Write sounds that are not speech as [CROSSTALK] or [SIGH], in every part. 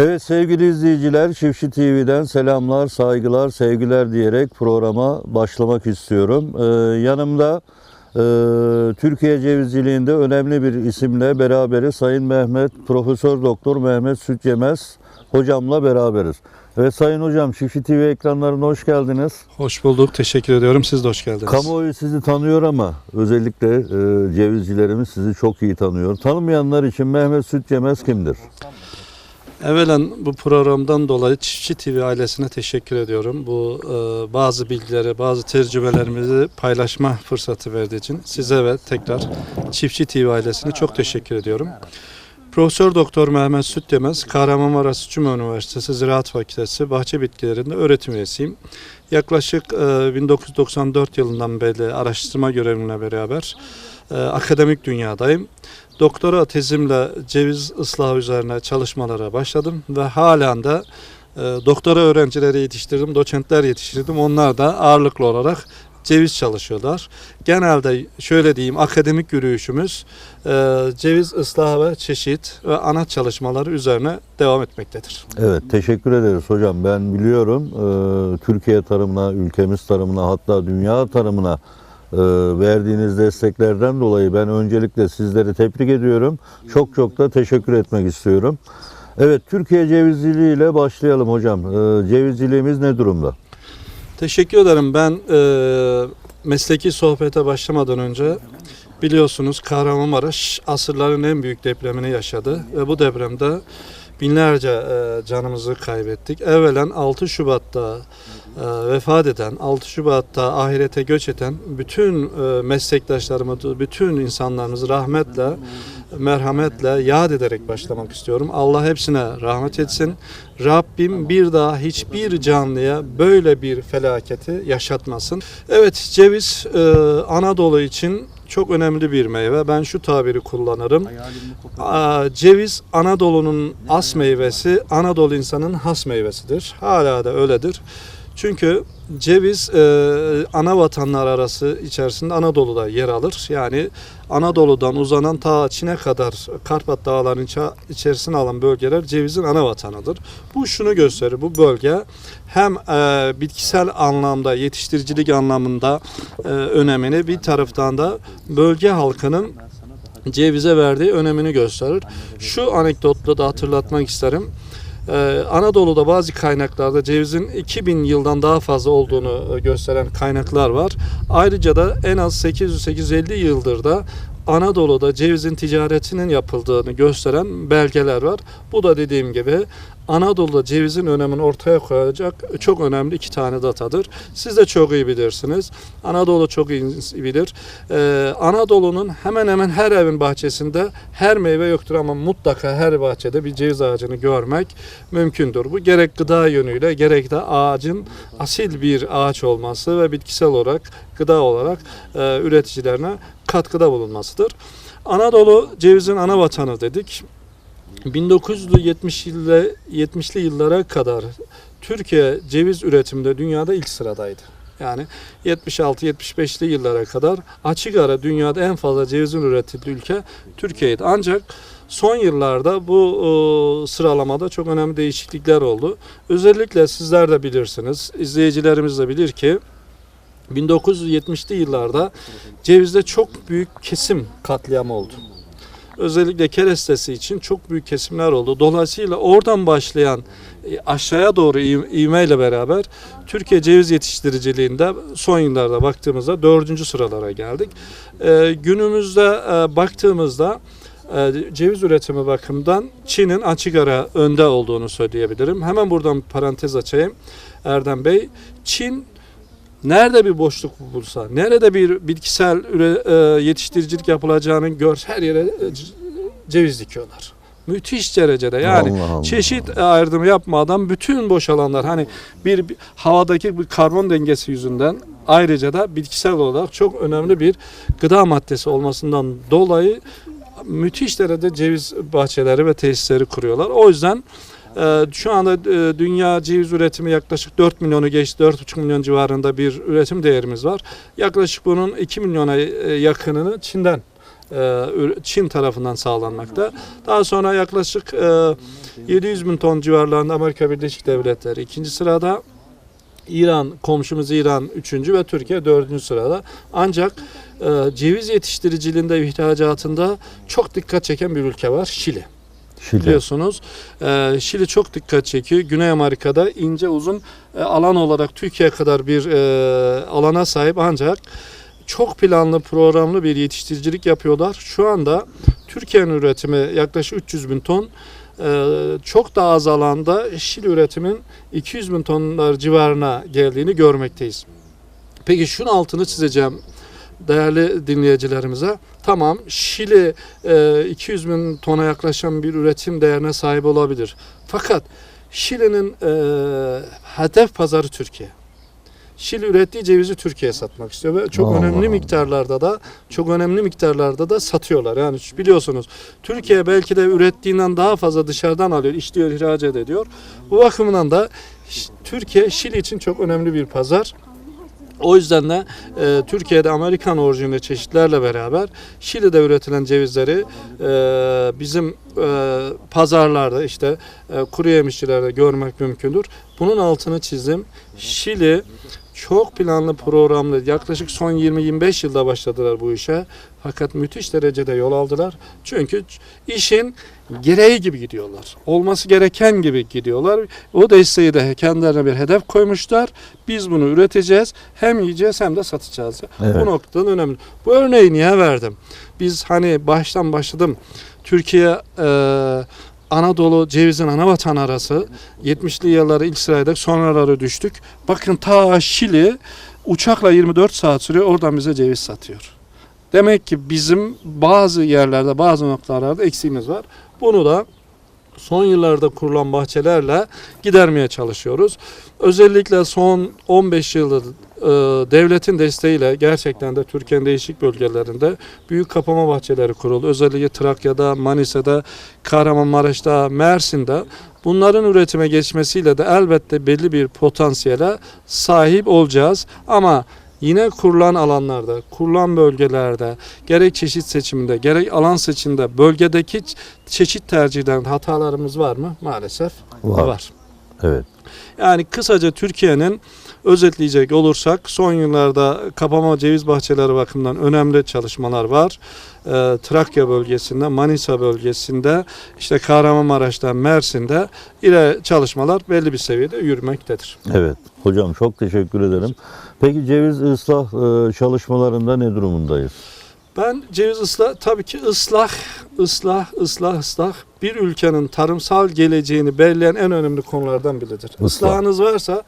Evet sevgili izleyiciler Çiftçi TV'den selamlar, saygılar, sevgiler diyerek programa başlamak istiyorum. Ee, yanımda e, Türkiye cevizciliğinde önemli bir isimle beraberiz. Sayın Mehmet, Profesör Doktor Mehmet Sütçemez hocamla beraberiz. Evet Sayın Hocam Çiftçi TV ekranlarına hoş geldiniz. Hoş bulduk. Teşekkür ediyorum. Siz de hoş geldiniz. Kamuoyu sizi tanıyor ama özellikle e, cevizcilerimiz sizi çok iyi tanıyor. Tanımayanlar için Mehmet Sütçemez kimdir? Evvelen bu programdan dolayı Çiftçi TV ailesine teşekkür ediyorum. Bu e, bazı bilgileri, bazı tecrübelerimizi paylaşma fırsatı verdiği için size ve tekrar Çiftçi TV ailesine çok teşekkür ediyorum. Profesör Doktor Mehmet Sütlemez, Kahramanmaraş Cuma Üniversitesi Ziraat Fakültesi Bahçe Bitkilerinde öğretim üyesiyim. Yaklaşık e, 1994 yılından beri araştırma görevimle beraber e, akademik dünyadayım. Doktora tezimle ceviz ıslahı üzerine çalışmalara başladım ve halen de e, doktora öğrencileri yetiştirdim, doçentler yetiştirdim. Onlar da ağırlıklı olarak ceviz çalışıyorlar. Genelde şöyle diyeyim akademik yürüyüşümüz e, ceviz ıslahı ve çeşit ve ana çalışmaları üzerine devam etmektedir. Evet teşekkür ederiz hocam. Ben biliyorum e, Türkiye tarımına, ülkemiz tarımına hatta dünya tarımına verdiğiniz desteklerden dolayı ben öncelikle sizleri tebrik ediyorum. Çok çok da teşekkür etmek istiyorum. Evet Türkiye cevizciliği ile başlayalım hocam. E, cevizciliğimiz ne durumda? Teşekkür ederim. Ben e, mesleki sohbete başlamadan önce biliyorsunuz Kahramanmaraş asırların en büyük depremini yaşadı ve bu depremde binlerce e, canımızı kaybettik. Evvelen 6 Şubat'ta e, vefat eden, 6 Şubat'ta ahirete göç eden bütün e, meslektaşlarımızı, bütün insanlarımızı rahmetle, merhametle yad ederek başlamak istiyorum. Allah hepsine rahmet etsin. Rabbim bir daha hiçbir canlıya böyle bir felaketi yaşatmasın. Evet ceviz e, Anadolu için çok önemli bir meyve. Ben şu tabiri kullanırım. Aa, ceviz Anadolu'nun as meyvesi, Anadolu insanın has meyvesidir. Hala da öyledir. Çünkü ceviz e, ana vatanlar arası içerisinde Anadolu'da yer alır. Yani Anadolu'dan uzanan ta Çin'e kadar Karpat Dağları'nın içerisine alan bölgeler cevizin ana vatanıdır. Bu şunu gösterir. Bu bölge hem e, bitkisel anlamda, yetiştiricilik anlamında e, önemini bir taraftan da bölge halkının cevize verdiği önemini gösterir. Şu anekdotla da hatırlatmak isterim. Ee, Anadolu'da bazı kaynaklarda cevizin 2000 yıldan daha fazla olduğunu e, gösteren kaynaklar var. Ayrıca da en az 800-850 yıldır da Anadolu'da cevizin ticaretinin yapıldığını gösteren belgeler var. Bu da dediğim gibi Anadolu'da cevizin önemini ortaya koyacak çok önemli iki tane datadır. Siz de çok iyi bilirsiniz. Anadolu çok iyi bilir. Ee, Anadolu'nun hemen hemen her evin bahçesinde her meyve yoktur ama mutlaka her bahçede bir ceviz ağacını görmek mümkündür. Bu gerek gıda yönüyle gerek de ağacın asil bir ağaç olması ve bitkisel olarak gıda olarak e, üreticilerine katkıda bulunmasıdır. Anadolu cevizin ana vatanı dedik. 1970 yılı 70'li yıllara kadar Türkiye ceviz üretiminde dünyada ilk sıradaydı. Yani 76-75'li yıllara kadar açık ara dünyada en fazla cevizin üretildiği ülke Türkiye'ydi. Ancak son yıllarda bu sıralamada çok önemli değişiklikler oldu. Özellikle sizler de bilirsiniz, izleyicilerimiz de bilir ki 1970'li yıllarda cevizde çok büyük kesim katliamı oldu. Özellikle kerestesi için çok büyük kesimler oldu. Dolayısıyla oradan başlayan e, aşağıya doğru iv- ivmeyle beraber Türkiye ceviz yetiştiriciliğinde son yıllarda baktığımızda dördüncü sıralara geldik. Ee, günümüzde e, baktığımızda e, ceviz üretimi bakımından Çin'in açık ara önde olduğunu söyleyebilirim. Hemen buradan parantez açayım Erdem Bey. Çin nerede bir boşluk bulsa, nerede bir bitkisel üre, e, yetiştiricilik yapılacağını görse her yere e, ceviz dikiyorlar. Müthiş derecede yani Allah Allah. çeşit ayrımı yapmadan bütün boş alanlar hani bir, bir havadaki bir karbon dengesi yüzünden ayrıca da bitkisel olarak çok önemli bir gıda maddesi olmasından dolayı müthiş derecede ceviz bahçeleri ve tesisleri kuruyorlar. O yüzden şu anda e, dünya ceviz üretimi yaklaşık 4 milyonu geçti. 4,5 milyon civarında bir üretim değerimiz var. Yaklaşık bunun 2 milyona e, yakınını Çin'den e, Çin tarafından sağlanmakta. Daha sonra yaklaşık e, 700 bin ton civarlarında Amerika Birleşik Devletleri ikinci sırada. İran, komşumuz İran üçüncü ve Türkiye dördüncü sırada. Ancak e, ceviz yetiştiriciliğinde ihracatında çok dikkat çeken bir ülke var. Şili. Şili. Biliyorsunuz e, Şili çok dikkat çekiyor. Güney Amerika'da ince uzun e, alan olarak Türkiye kadar bir e, alana sahip ancak çok planlı programlı bir yetiştiricilik yapıyorlar. Şu anda Türkiye'nin üretimi yaklaşık 300 bin ton. E, çok daha az alanda Şili üretimin 200 bin tonlar civarına geldiğini görmekteyiz. Peki şunun altını çizeceğim değerli dinleyicilerimize. Tamam Şili e, 200 bin tona yaklaşan bir üretim değerine sahip olabilir. Fakat Şili'nin e, hedef pazarı Türkiye. Şili ürettiği cevizi Türkiye'ye satmak istiyor ve çok Allah önemli Allah. miktarlarda da çok önemli miktarlarda da satıyorlar. Yani biliyorsunuz Türkiye belki de ürettiğinden daha fazla dışarıdan alıyor, işliyor, ihracat ediyor. Bu bakımdan da Türkiye Şili için çok önemli bir pazar. O yüzden de e, Türkiye'de Amerikan orijinli çeşitlerle beraber Şili'de üretilen cevizleri e, bizim e, pazarlarda işte e, kuru yemişçilerde görmek mümkündür. Bunun altını çizdim. Şili çok planlı programlı yaklaşık son 20-25 yılda başladılar bu işe. Fakat müthiş derecede yol aldılar. Çünkü işin gereği gibi gidiyorlar. Olması gereken gibi gidiyorlar. O desteği de kendilerine bir hedef koymuşlar. Biz bunu üreteceğiz. Hem yiyeceğiz hem de satacağız. Evet. Bu noktadan önemli. Bu örneği niye verdim? Biz hani baştan başladım. Türkiye e, Anadolu cevizin ana vatan arası 70'li yılları ilk sıraydık sonraları düştük. Bakın ta Şili uçakla 24 saat sürüyor oradan bize ceviz satıyor. Demek ki bizim bazı yerlerde bazı noktalarda eksiğimiz var. Bunu da son yıllarda kurulan bahçelerle gidermeye çalışıyoruz. Özellikle son 15 yıldır e, devletin desteğiyle gerçekten de Türkiye'nin değişik bölgelerinde büyük kapama bahçeleri kuruldu. Özellikle Trakya'da, Manisa'da, Kahramanmaraş'ta, Mersin'de bunların üretime geçmesiyle de elbette belli bir potansiyele sahip olacağız. Ama yine kurulan alanlarda, kurulan bölgelerde gerek çeşit seçiminde, gerek alan seçiminde bölgedeki çeşit tercihlerinde hatalarımız var mı? Maalesef Var. var. Evet. Yani kısaca Türkiye'nin özetleyecek olursak son yıllarda kapama ceviz bahçeleri bakımından önemli çalışmalar var. Ee, Trakya bölgesinde, Manisa bölgesinde, işte Kahramanmaraş'ta, Mersin'de ile çalışmalar belli bir seviyede yürümektedir. Evet. Hocam çok teşekkür ederim. Peki ceviz ıslah e, çalışmalarında ne durumundayız? Ben ceviz ıslah, tabii ki ıslah, ıslah, ıslah, ıslah bir ülkenin tarımsal geleceğini belirleyen en önemli konulardan biridir. Islah. Islahınız varsa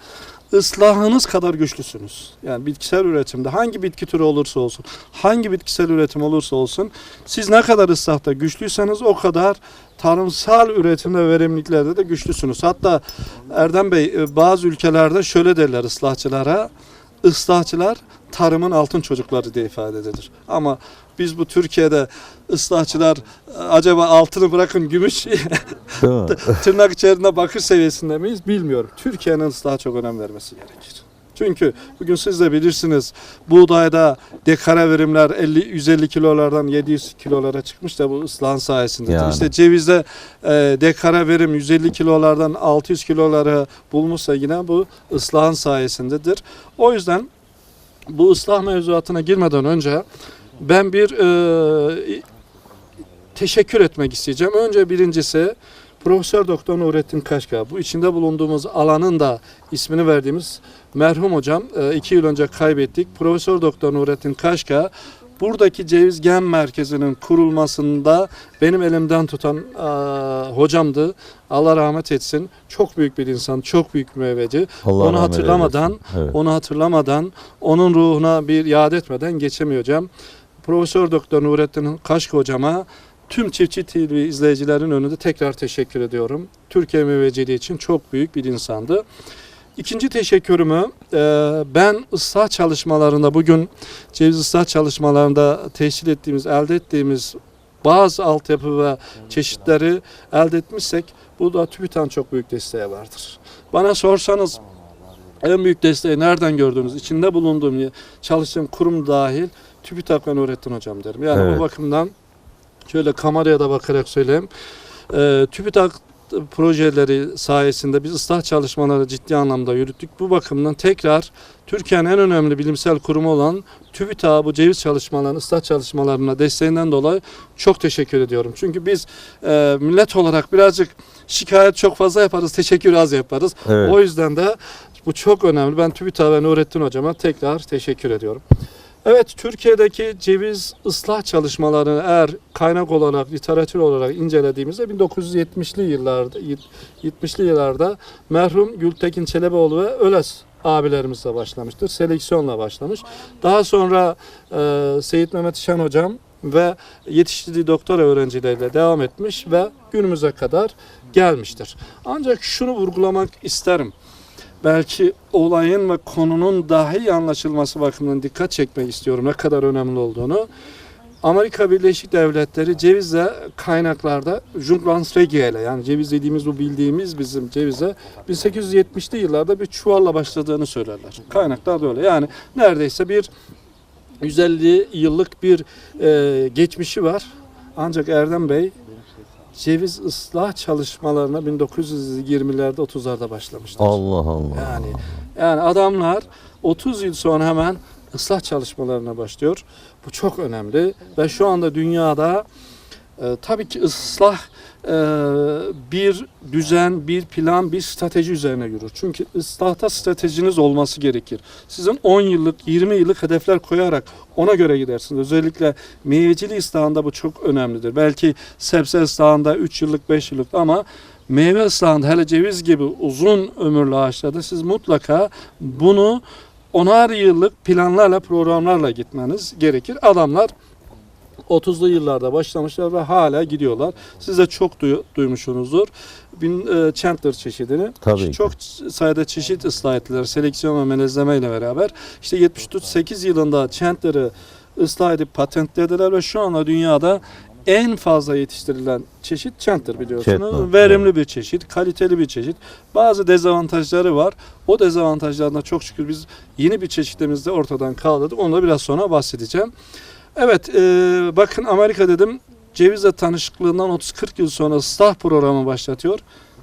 ıslahınız kadar güçlüsünüz. Yani bitkisel üretimde hangi bitki türü olursa olsun, hangi bitkisel üretim olursa olsun siz ne kadar ıslahta güçlüyseniz o kadar tarımsal üretimde ve verimliliklerde de güçlüsünüz. Hatta Erdem Bey e, bazı ülkelerde şöyle derler ıslahçılara, ıslahçılar tarımın altın çocukları diye ifade edilir. Ama biz bu Türkiye'de ıslahçılar acaba altını bırakın gümüş [LAUGHS] tırnak içerisinde bakır seviyesinde miyiz bilmiyorum. Türkiye'nin ıslaha çok önem vermesi gerekir. Çünkü bugün siz de bilirsiniz buğdayda dekara verimler 50 150 kilolardan 700 kilolara çıkmış da bu ıslahın sayesinde. Yani. İşte cevizde e, dekara verim 150 kilolardan 600 kiloları bulmuşsa yine bu ıslahın sayesindedir. O yüzden bu ıslah mevzuatına girmeden önce ben bir e, teşekkür etmek isteyeceğim. Önce birincisi Profesör Doktor Nurettin Kaşka. Bu içinde bulunduğumuz alanın da ismini verdiğimiz merhum hocam e, iki yıl önce kaybettik. Profesör Doktor Nurettin Kaşka buradaki ceviz gen merkezinin kurulmasında benim elimden tutan e, hocamdı. Allah rahmet etsin. Çok büyük bir insan, çok büyük bir müevveci. Allah Onu hatırlamadan. Evet. Onu hatırlamadan, onun ruhuna bir yad etmeden geçemeyeceğim. Profesör Doktor Nurettin Kaşk hocama tüm Çiftçi TV izleyicilerin önünde tekrar teşekkür ediyorum. Türkiye müvecciliği için çok büyük bir insandı. İkinci teşekkürümü e, ben ıslah çalışmalarında bugün ceviz ıslah çalışmalarında teşkil ettiğimiz, elde ettiğimiz bazı altyapı ve çeşitleri elde etmişsek bu da TÜBİTAK'ın çok büyük desteği vardır. Bana sorsanız en büyük desteği nereden gördünüz? İçinde bulunduğum, çalıştığım kurum dahil TÜBİTAK ve Nurettin Hocam derim. Yani Evet. bu bakımdan şöyle kameraya da bakarak söyleyeyim. Ee, TÜBİTAK projeleri sayesinde biz ıslah çalışmaları ciddi anlamda yürüttük. Bu bakımdan tekrar Türkiye'nin en önemli bilimsel kurumu olan TÜBİTAK'a bu ceviz çalışmalarını, ıslah çalışmalarına desteğinden dolayı çok teşekkür ediyorum. Çünkü biz e, millet olarak birazcık şikayet çok fazla yaparız, teşekkür az yaparız. Evet. O yüzden de bu çok önemli. Ben TÜBİTAK ve Nurettin Hocama tekrar teşekkür ediyorum. Evet, Türkiye'deki ceviz ıslah çalışmalarını eğer kaynak olarak, literatür olarak incelediğimizde 1970'li yıllarda 70'li yıllarda merhum Gültekin Çelebioğlu ve Öles abilerimizle başlamıştır. Seleksiyonla başlamış. Daha sonra e, Seyit Mehmet Şen hocam ve yetiştirdiği doktora öğrencileriyle devam etmiş ve günümüze kadar gelmiştir. Ancak şunu vurgulamak isterim. Belki olayın ve konunun daha iyi anlaşılması bakımından dikkat çekmek istiyorum ne kadar önemli olduğunu. Amerika Birleşik Devletleri cevizle kaynaklarda Junglandsregie ile yani ceviz dediğimiz bu bildiğimiz bizim cevize 1870'li yıllarda bir çuvalla başladığını söylerler. Kaynaklar da öyle. Yani neredeyse bir 150 yıllık bir e, geçmişi var. Ancak Erdem Bey ceviz ıslah çalışmalarına 1920'lerde 30'larda başlamıştır. Allah Allah. Yani yani adamlar 30 yıl sonra hemen ıslah çalışmalarına başlıyor. Bu çok önemli ve şu anda dünyada e, tabii ki ıslah bir düzen, bir plan, bir strateji üzerine yürür. Çünkü ıslahta stratejiniz olması gerekir. Sizin 10 yıllık, 20 yıllık hedefler koyarak ona göre gidersiniz. Özellikle meyvecili ıslahında bu çok önemlidir. Belki sebze ıslahında 3 yıllık, 5 yıllık ama meyve ıslahında hele ceviz gibi uzun ömürlü ağaçlarda siz mutlaka bunu onar yıllık planlarla, programlarla gitmeniz gerekir. Adamlar 30'lu yıllarda başlamışlar ve hala gidiyorlar. Siz de çok duy- duymuşsunuzdur. Bin, e, Chandler çeşidini. Tabii ki. Çok sayıda çeşit ıslah ettiler. Seleksiyon ve melezleme ile beraber. İşte 78 yılında Chandler'ı ıslah edip patentlediler ve şu anda dünyada en fazla yetiştirilen çeşit Chandler biliyorsunuz. Chandler, Verimli bir çeşit, kaliteli bir çeşit. Bazı dezavantajları var. O dezavantajlarına çok şükür biz yeni bir çeşitimizi de ortadan kaldırdık. Onu da biraz sonra bahsedeceğim. Evet, e, bakın Amerika dedim. Cevizle tanışıklığından 30-40 yıl sonra ıslah programı başlatıyor.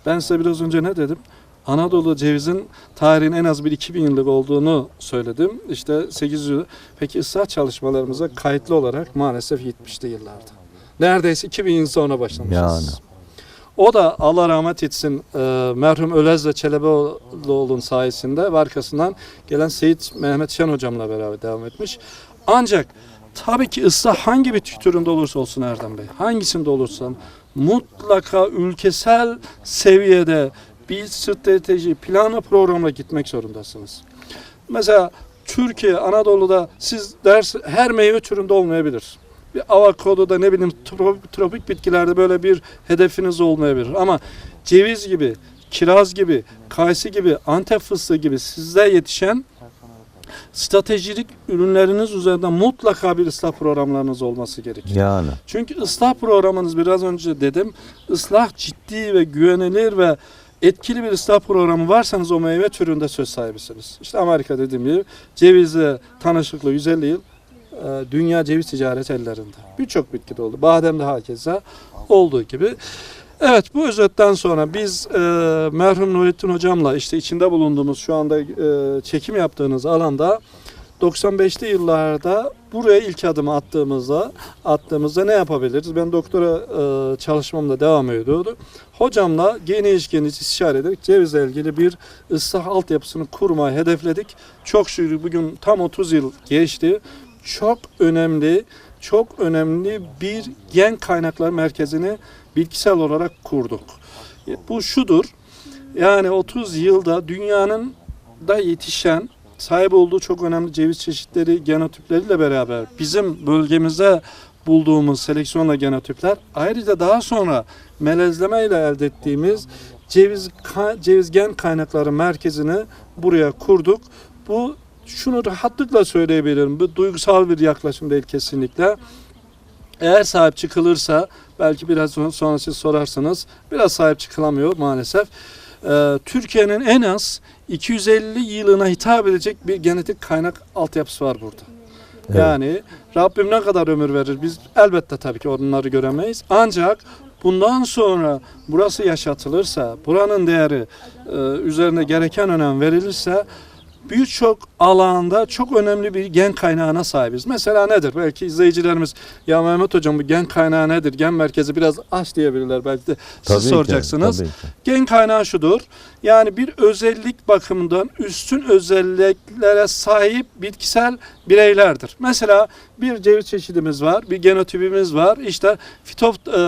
Ben size biraz önce ne dedim? Anadolu cevizin tarihin en az bir 2000 yıllık olduğunu söyledim. İşte 800 Peki ıslah çalışmalarımıza kayıtlı olarak maalesef 70'li yıllarda. Neredeyse 2000 yıl sonra başlamışız. Yani. O da Allah rahmet etsin e, merhum Ölezle Çelebioğlu'nun sayesinde ve arkasından gelen Seyit Mehmet Şen hocamla beraber devam etmiş. Ancak tabii ki ıslah hangi bir türünde olursa olsun Erdem Bey, hangisinde olursa mutlaka ülkesel seviyede bir strateji, planı programla gitmek zorundasınız. Mesela Türkiye, Anadolu'da siz ders her meyve türünde olmayabilir. Bir avokadoda ne bileyim tro- tropik bitkilerde böyle bir hedefiniz olmayabilir. Ama ceviz gibi, kiraz gibi, kayısı gibi, antep fıstığı gibi sizde yetişen stratejik ürünleriniz üzerinden mutlaka bir ıslah programlarınız olması gerekir. Yani. Çünkü ıslah programınız biraz önce dedim, ıslah ciddi ve güvenilir ve etkili bir ıslah programı varsanız o meyve türünde söz sahibisiniz. İşte Amerika dediğim gibi cevizle tanışıklı 150 yıl e, dünya ceviz ticareti ellerinde. Birçok bitkide oldu. Bademde hakeza olduğu gibi. Evet bu özetten sonra biz e, merhum Nurettin hocamla işte içinde bulunduğumuz şu anda e, çekim yaptığınız alanda 95'li yıllarda buraya ilk adımı attığımızda attığımızda ne yapabiliriz? Ben doktora e, çalışmamda devam ediyordu. Hocamla geniş geniş istişare ederek cevizle ilgili bir ıslah altyapısını kurmayı hedefledik. Çok şükür bugün tam 30 yıl geçti. Çok önemli, çok önemli bir gen kaynaklar merkezini bilgisel olarak kurduk. E, Bu şudur. Yani 30 yılda dünyanın da yetişen sahip olduğu çok önemli ceviz çeşitleri, genotipleriyle beraber bizim bölgemizde bulduğumuz seleksiyonla genotipler ayrıca daha sonra melezleme ile elde ettiğimiz ceviz ka- ceviz gen kaynakları merkezini buraya kurduk. Bu şunu rahatlıkla söyleyebilirim. Bu duygusal bir yaklaşım değil kesinlikle. Eğer sahip çıkılırsa belki biraz sonra siz sorarsınız. Biraz sahip çıkılamıyor maalesef. Ee, Türkiye'nin en az 250 yılına hitap edecek bir genetik kaynak altyapısı var burada. Evet. Yani Rabbim ne kadar ömür verir biz elbette tabii ki onları göremeyiz. Ancak bundan sonra burası yaşatılırsa, buranın değeri e, üzerine gereken önem verilirse birçok alanda çok önemli bir gen kaynağına sahibiz. Mesela nedir? Belki izleyicilerimiz ya Mehmet Hocam bu gen kaynağı nedir? Gen merkezi biraz aç diyebilirler belki de siz Tabii ki, soracaksınız. tabii ki. Gen kaynağı şudur. Yani bir özellik bakımından üstün özelliklere sahip bitkisel bireylerdir. Mesela bir ceviz çeşidimiz var, bir genotipimiz var. İşte fitop e,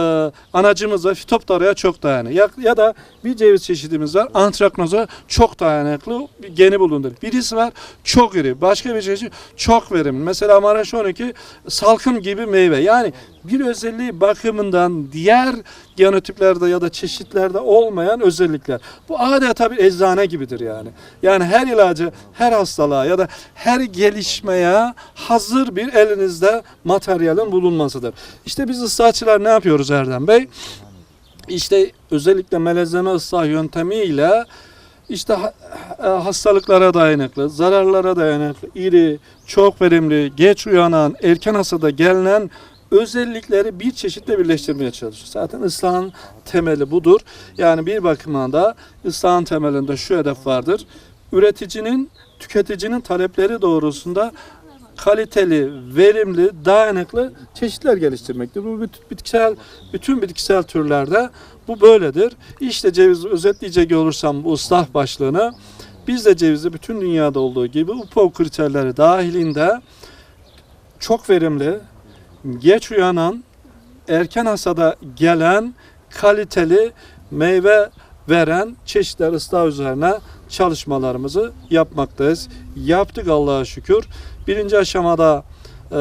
anacımız var. Fitoptaraya çok dayanır. Ya, ya da bir ceviz çeşidimiz var. Antraknoza çok dayanıklı bir geni bulunur. Birisi var çok iri. Başka bir çeşit çok verimli. Mesela Maraş 12 salkım gibi meyve. Yani bir özelliği bakımından diğer genotiplerde ya da çeşitlerde olmayan özellikler. Bu adeta bir eczane gibidir yani. Yani her ilacı, her hastalığa ya da her gelişmeye hazır bir elinizde materyalin bulunmasıdır. İşte biz ıslatçılar ne yapıyoruz Erdem Bey? İşte özellikle melezleme ıslah yöntemiyle işte ha- hastalıklara dayanıklı, zararlara dayanıklı, iri, çok verimli, geç uyanan, erken hasada gelinen özellikleri bir çeşitle birleştirmeye çalışıyor. Zaten ıslahın temeli budur. Yani bir bakımdan da ıslahın temelinde şu hedef vardır. Üreticinin, tüketicinin talepleri doğrusunda kaliteli, verimli, dayanıklı çeşitler geliştirmektir. Bu bütün bitkisel bütün bitkisel türlerde bu böyledir. İşte ceviz özetleyecek olursam bu ıslah başlığını biz de cevizi bütün dünyada olduğu gibi UPO kriterleri dahilinde çok verimli, geç uyanan, erken hasada gelen kaliteli meyve veren çeşitler ıslah üzerine çalışmalarımızı yapmaktayız. Yaptık Allah'a şükür. Birinci aşamada e,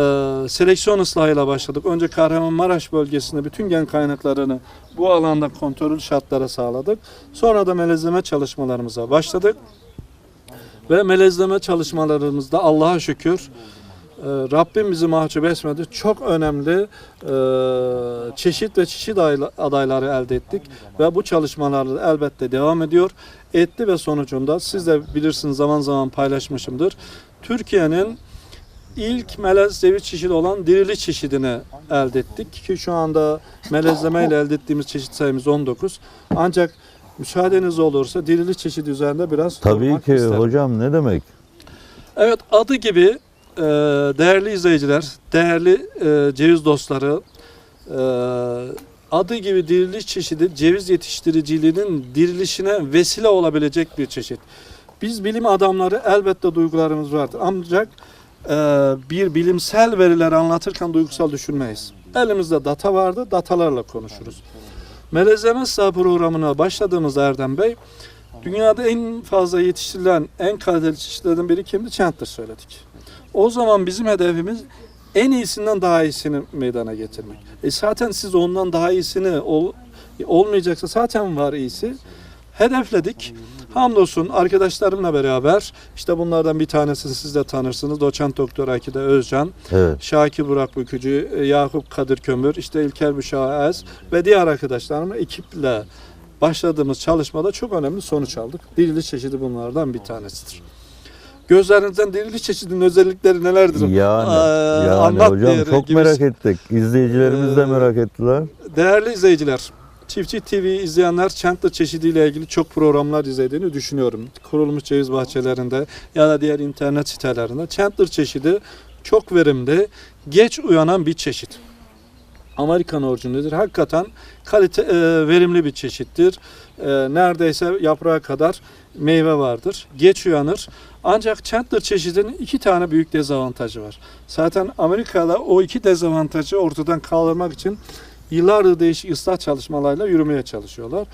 seleksiyon ıslahıyla başladık. Önce Kahramanmaraş bölgesinde bütün gen kaynaklarını bu alanda kontrol şartlara sağladık. Sonra da melezleme çalışmalarımıza başladık. Ve melezleme çalışmalarımızda Allah'a şükür e, Rabbim bizi mahcup etmedi. Çok önemli e, çeşit ve çeşit adayla- adayları elde ettik ve bu çalışmalar elbette devam ediyor. Etti ve sonucunda siz de bilirsiniz zaman zaman paylaşmışımdır. Türkiye'nin ilk melez ceviz çeşidi olan dirili çeşidini elde ettik ki şu anda melezleme ile elde ettiğimiz çeşit sayımız 19. Ancak müsaadeniz olursa dirili çeşidi üzerinde biraz Tabii ki isterim. hocam ne demek? Evet adı gibi e, değerli izleyiciler, değerli e, ceviz dostları, e, adı gibi diriliş çeşidi ceviz yetiştiriciliğinin dirilişine vesile olabilecek bir çeşit. Biz bilim adamları elbette duygularımız vardır ancak bir bilimsel verileri anlatırken duygusal düşünmeyiz. Elimizde data vardı, datalarla konuşuruz. Melezleme Sağ programına başladığımız Erdem Bey, dünyada en fazla yetiştirilen en kaliteli çeşitlerden biri kimdi? Chandler söyledik. O zaman bizim hedefimiz en iyisinden daha iyisini meydana getirmek. E zaten siz ondan daha iyisini ol, olmayacaksa zaten var iyisi. Hedefledik. Hamdolsun arkadaşlarımla beraber işte bunlardan bir tanesini siz de tanırsınız. Doçent Doktor Akide Özcan, Evet. Şakir Burak Bükücü, e, Yakup Kadir Kömür, işte İlker Büşra Ez ve diğer arkadaşlarımla ekiple başladığımız çalışmada çok önemli sonuç aldık. Diriliş çeşidi bunlardan bir tanesidir. Gözlerinizden diriliş çeşidinin özellikleri nelerdir? Yani, Aa, yani anlat hocam çok gibi- merak ettik. İzleyicilerimiz de Ee, merak ettiler. Değerli izleyiciler, Çiftçi TV izleyenler Chandler çeşidiyle ilgili çok programlar izlediğini düşünüyorum. Kurulmuş ceviz bahçelerinde ya da diğer internet sitelerinde Chandler çeşidi çok verimli, geç uyanan bir çeşit. Amerikan orijinlidir. Hakikaten kalite e, verimli bir çeşittir. E, neredeyse yaprağa kadar meyve vardır. Geç uyanır. Ancak Chandler çeşidinin iki tane büyük dezavantajı var. Zaten Amerika'da o iki dezavantajı ortadan kaldırmak için yıllardır değişik ıslah çalışmalarıyla yürümeye çalışıyorlar.